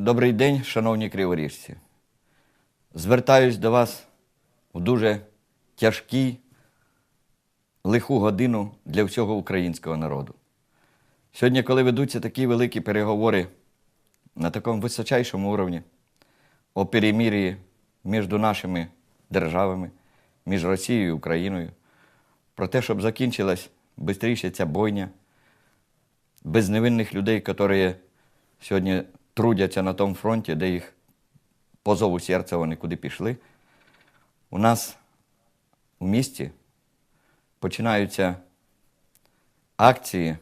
Добрий день, шановні криворіжці. Звертаюсь до вас в дуже тяжкий, лиху годину для всього українського народу. Сьогодні, коли ведуться такі великі переговори на такому височайшому уровні о перемір'ї між нашими державами, між Росією і Україною, про те, щоб закінчилась швидше ця бойня, без невинних людей, які сьогодні трудяться на тому фронті, де їх по зову серця вони куди пішли. У нас у місті починаються акції.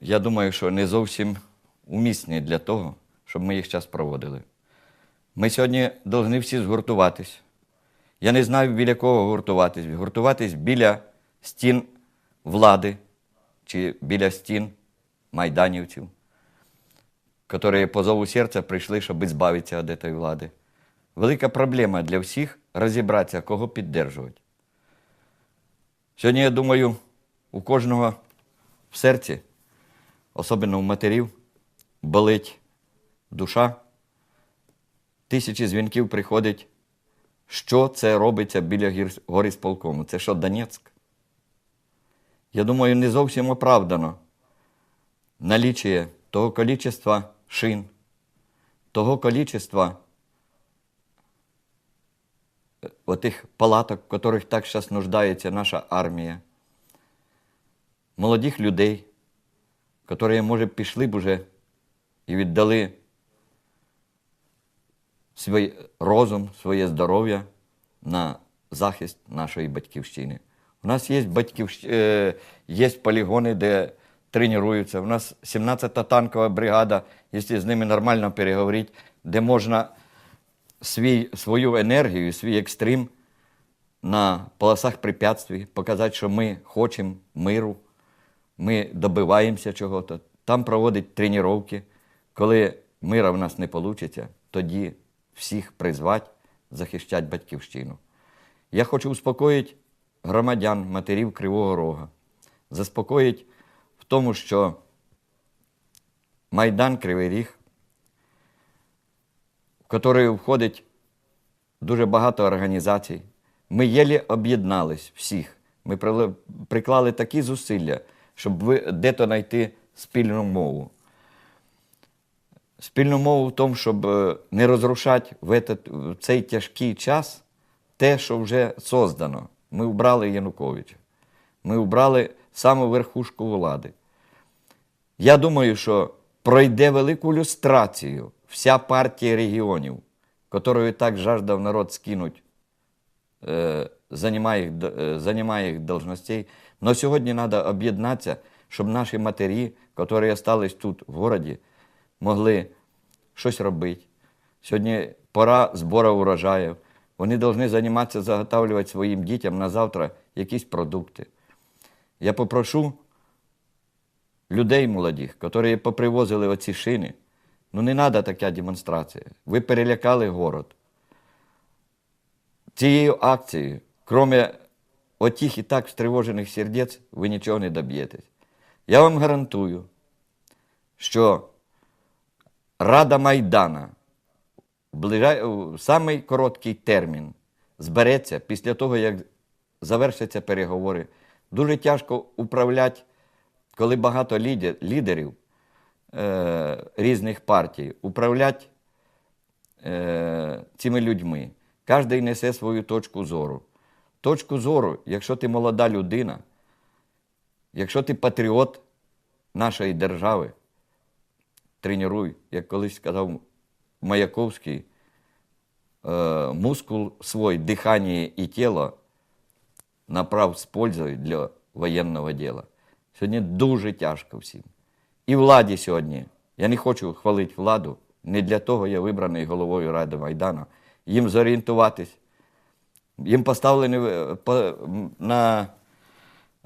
Я думаю, що не зовсім умісні для того, щоб ми їх час проводили. Ми сьогодні повинні всі згуртуватись. Я не знаю, біля кого гуртуватись. Гуртуватись біля стін влади чи біля стін майданівців, які по зову серця прийшли, щоб збавитися від цієї влади. Велика проблема для всіх розібратися, кого підтримувати. Сьогодні, я думаю, у кожного в серці, особливо у матерів, болить душа. Тисячі дзвінків приходить, що це робиться біля горисполкому. Це що, Донецьк? Я думаю, не зовсім оправдано налічує того количества шин, того количества е, отих палаток, в яких так зараз нуждається наша армія, молодих людей, які, може, пішли б уже і віддали свій розум, своє здоров'я на захист нашої батьківщини. У нас є, батьківщ... є полігони, де тренуються. У нас 17-та танкова бригада, якщо з ними нормально переговорити, де можна свій, свою енергію, свій екстрим на полосах препятствий, показати, що ми хочемо миру, ми добиваємося чого-то. Там проводять тренування. Коли мира в нас не вийде, тоді всіх призвати захищати батьківщину. Я хочу успокоїти громадян, матерів Кривого Рога, заспокоїти тому, що Майдан Кривий Ріг, в який входить дуже багато організацій, ми єлі об'єднались всіх. Ми приклали такі зусилля, щоб де-то знайти спільну мову. Спільну мову в тому, щоб е, не розрушати в цей тяжкий час те, що вже создано. Ми вбрали Януковича. Ми вбрали саму верхушку влади. Я думаю, що пройде велику люстрацію вся партія регіонів, якою так жаждав народ скинуть, е, займає їх, е, займає їх должностей. Но сьогодні треба об'єднатися, щоб наші матері, які залишились тут, в городі, могли щось робити. Сьогодні пора збору урожаїв. Вони повинні займатися заготовлювати своїм дітям на завтра якісь продукти. Я попрошу людей молодих, які попривозили оці шини, ну не треба така демонстрація. Ви перелякали город. Цією акцією, крім отих і так стривожених сердець, ви нічого не доб'єтесь. Я вам гарантую, що Рада Майдана в, самий термін збереться після того, як завершаться переговори. Дуже тяжко управляти, коли багато лідер... лідерів е... різних партій, управляти е... цими людьми. Кожен несе свою точку зору. Точку зору, якщо ти молода людина, якщо ти патріот нашої держави, тренуй, як колись сказав Маяковський, е, мускул свой, дихання і тіло направ з пользою для воєнного діла. Сьогодні дуже тяжко всім. І владі сьогодні. Я не хочу хвалити владу. Не для того я вибраний головою Ради Майдану. Їм зорієнтуватись. Їм поставлені е, на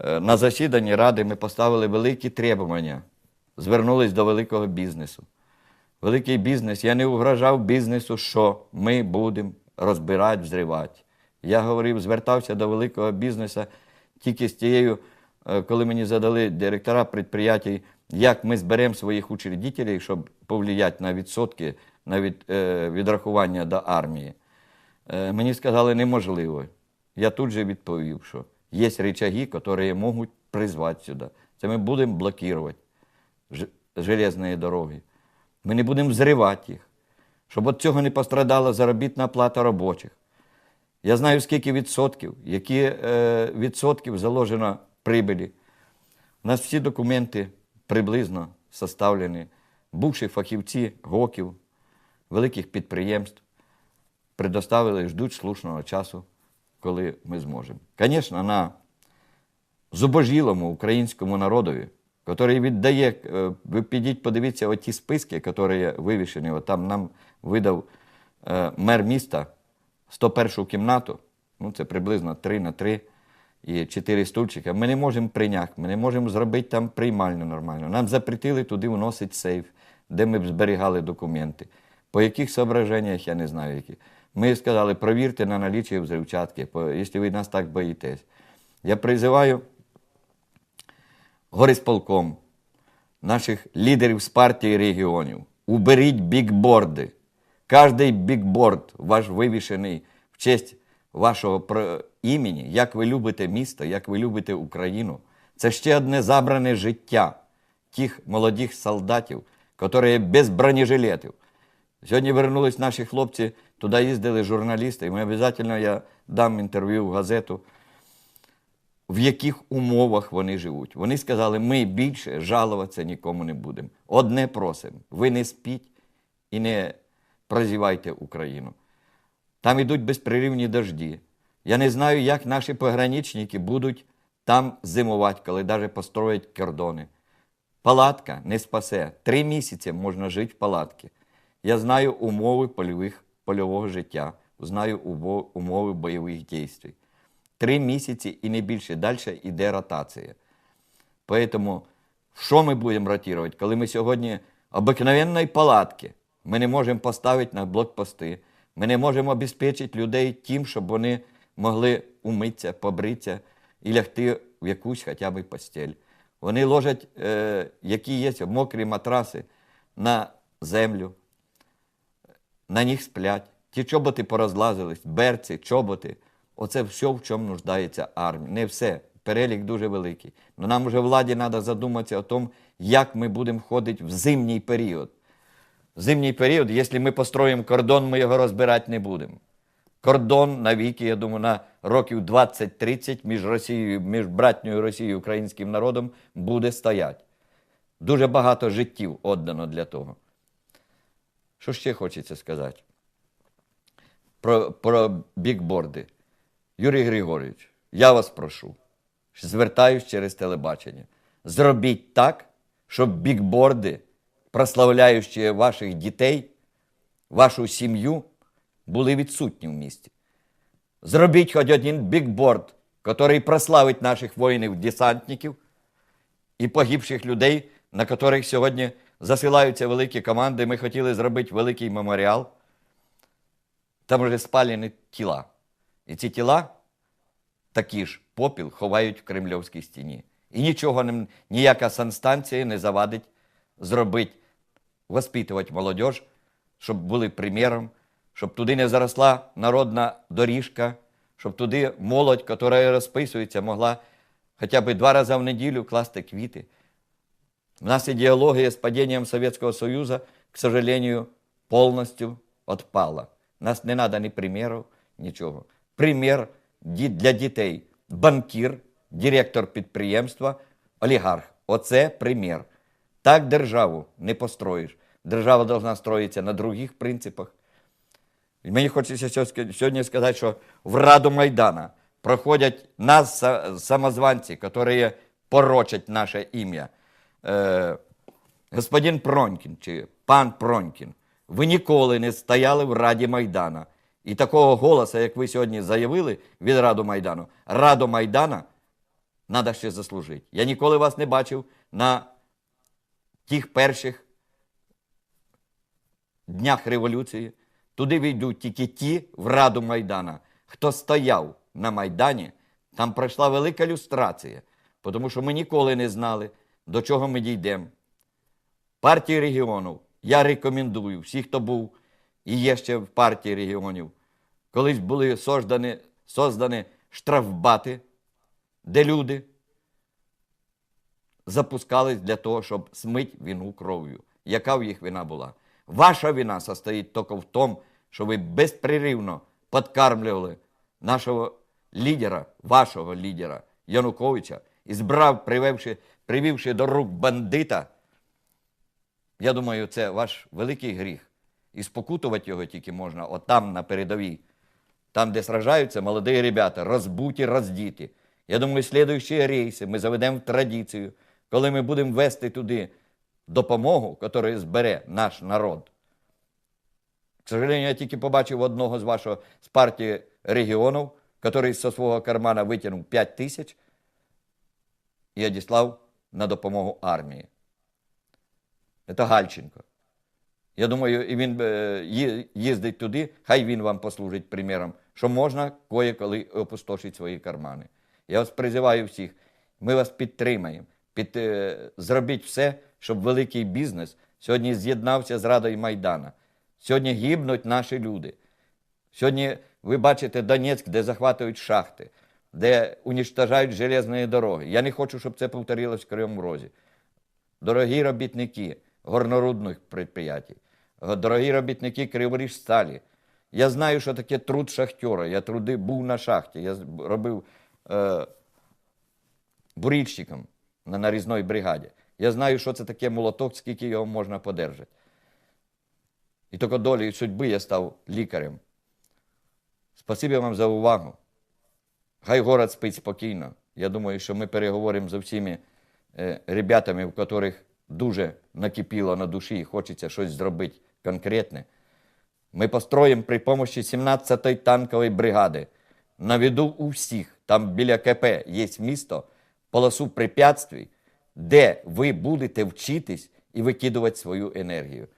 Е, на засіданні Ради ми поставили великі требування, звернулись до великого бізнесу. Великий бізнес, я не угрожав бізнесу, що ми будемо розбирати, взривати. Я говорив, звертався до великого бізнесу тільки з тією, е, коли мені задали директора підприємств як ми зберемо своїх учредителів, щоб повлияти на відсотки, на від, е, відрахування до армії. Е, мені сказали, неможливо. Я тут же відповів, що є рычаги, які можуть призвати сюди. Це ми будемо блокувати железні дороги. Ми не будемо зривати їх, щоб від цього не пострадала заробітна плата робочих. Я знаю, скільки відсотків, які е, відсотків заложено прибилі. У нас всі документи приблизно составлені. Бувші фахівці ГОКів, великих підприємств предоставили і ждуть слушного часу, коли ми зможемо. Звісно, на зубожілому українському народові, який віддає, е, ви підіть, подивіться оті списки, які вивішені, от там нам видав е, мер міста 101 кімнату, ну це приблизно 3 на 3 і 4 стульчика. Ми не можемо прийняти, ми не можемо зробити там приймальню нормально. Нам запретили туди вносити сейф, де ми б зберігали документи. По яких соображеннях, я не знаю які. Ми сказали, провірте на наліччя взривчатки, якщо ви нас так боїтесь. Я призиваю горисполком, наших лідерів з партії регіонів. Уберіть бікборди. Кожний бікборд ваш вивішений в честь вашого імені, як ви любите місто, як ви любите Україну. Це ще одне забране життя тих молодих солдатів, які без бронежилетів. Сьогодні вернулись наші хлопці, туди їздили журналісти, і ми обов'язково я дам інтерв'ю в газету в яких умовах вони живуть. Вони сказали, ми більше жалуватися нікому не будемо. Одне просимо, ви не спіть і не прозівайте Україну. Там йдуть безпреривні дожді. Я не знаю, як наші пограничники будуть там зимувати, коли навіть построять кордони. Палатка не спасе. Три місяці можна жити в палатці. Я знаю умови польових, польового життя, знаю умови бойових дій. Три місяці і не більше. Далі йде ротація. Поэтому що ми будемо ротувати, коли ми сьогодні обикновенної палатки ми не можемо поставити на блокпости, ми не можемо обезпечити людей тим, щоб вони могли умитися, побритися і лягти в якусь хоча б постель. Вони ложать, е, які є мокрі матраси на землю, на них сплять. Ті чоботи порозлазились, берці, чоботи. Оце все, в чому нуждається армія. Не все. Перелік дуже великий. Но нам вже владі треба задуматися о тому, як ми будемо входити в зимній період. В зимній період, якщо ми построїмо кордон, ми його розбирати не будемо. Кордон навіки, я думаю, на років 20-30 між Росією, між братньою Росією і українським народом буде стояти. Дуже багато життів віддано для того. Що ще хочеться сказати? Про, про бікборди. Юрій Григорович, я вас прошу, звертаюсь через телебачення. Зробіть так, щоб бікборди, прославляючи ваших дітей, вашу сім'ю, були відсутні в місті. Зробіть хоч один бікборд, який прославить наших воїнів-десантників і погибших людей, на яких сьогодні засилаються великі команди. Ми хотіли зробити великий меморіал. Там вже спалені тіла. І ці тіла, такі ж попіл, ховають в Кремльовській стіні. І нічого ніяка санстанція не завадить зробити, воспитувати молодь, щоб були приміром, щоб туди не заросла народна доріжка, щоб туди молодь, яка розписується, могла хоча б два рази в неділю класти квіти. У нас идеология с падением Советского Союза, к сожалению, полностью отпала. Нас не надо ні примерів, нічого. Примір для дітей. Банкір, директор підприємства, олігарх. Оце примір. Так державу не построїш. Держава должна строїтися на других принципах. І Мені хочеться сьогодні сказати, що в Раду Майдана проходять нас самозванці, які порочать наше ім'я. Е, господин Пронькін чи пан Пронькін, ви ніколи не стояли в Раді Майдана. І такого голоса, як ви сьогодні заявили від Раду Майдану, Раду Майдана треба ще заслужити. Я ніколи вас не бачив на тих перших днях революції. Туди війдуть тільки ті в Раду Майдана, хто стояв на Майдані. Там пройшла велика люстрація, тому що ми ніколи не знали, до чого ми дійдемо. Партії регіонів я рекомендую, всі, хто був і є ще в партії регіонів, колись були создані, создані штрафбати, де люди запускались для того, щоб смить війну кров'ю. Яка в їх вина була? Ваша вина состоїть тільки в тому, що ви безпреривно подкармлювали нашого лідера, вашого лідера Януковича, і збрав, привівши, привівши до рук бандита. Я думаю, це ваш великий гріх. І спокутувати його тільки можна отам на передовій. Там, де сражаються молоді ребята, розбуті, роздіті. Я думаю, слідуючі рейси ми заведемо в традицію, коли ми будемо вести туди допомогу, яку збере наш народ. К сожалению, я тільки побачив одного з вашого з партії регіонів, який зі свого кармана витягнув 5 тисяч і одіслав на допомогу армії. Це Гальченко. Я думаю, і він е, їздить туди, хай він вам послужить приміром, що можна кое-коли опустошити свої кармани. Я вас призиваю всіх, ми вас підтримаємо. Під, е, зробіть все, щоб великий бізнес сьогодні з'єднався з Радою Майдана. Сьогодні гибнуть наші люди. Сьогодні ви бачите Донецьк, де захватують шахти, де уничтожають железні дороги. Я не хочу, щоб це повторилось в Кривому Розі. Дорогі робітники горнорудних предприятий, дорогі робітники Криворіжсталі. Я знаю, що таке труд шахтера. Я труди був на шахті. Я робив е, бурільщиком на нарізній бригаді. Я знаю, що це таке молоток, скільки його можна подержати. І тільки долі судьби я став лікарем. Спасибі вам за увагу. Хай город спить спокійно. Я думаю, що ми переговоримо з всіми е, ребятами, в яких дуже накипіло на душі і хочеться щось зробити конкретне. Ми построїмо при помощі 17-ї танкової бригади. На виду у всіх, там біля КП є місто, полосу препятствий, де ви будете вчитись і викидувати свою енергію.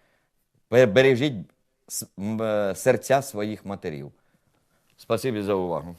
Бережіть е, серця своїх матерів. Спасибі за увагу.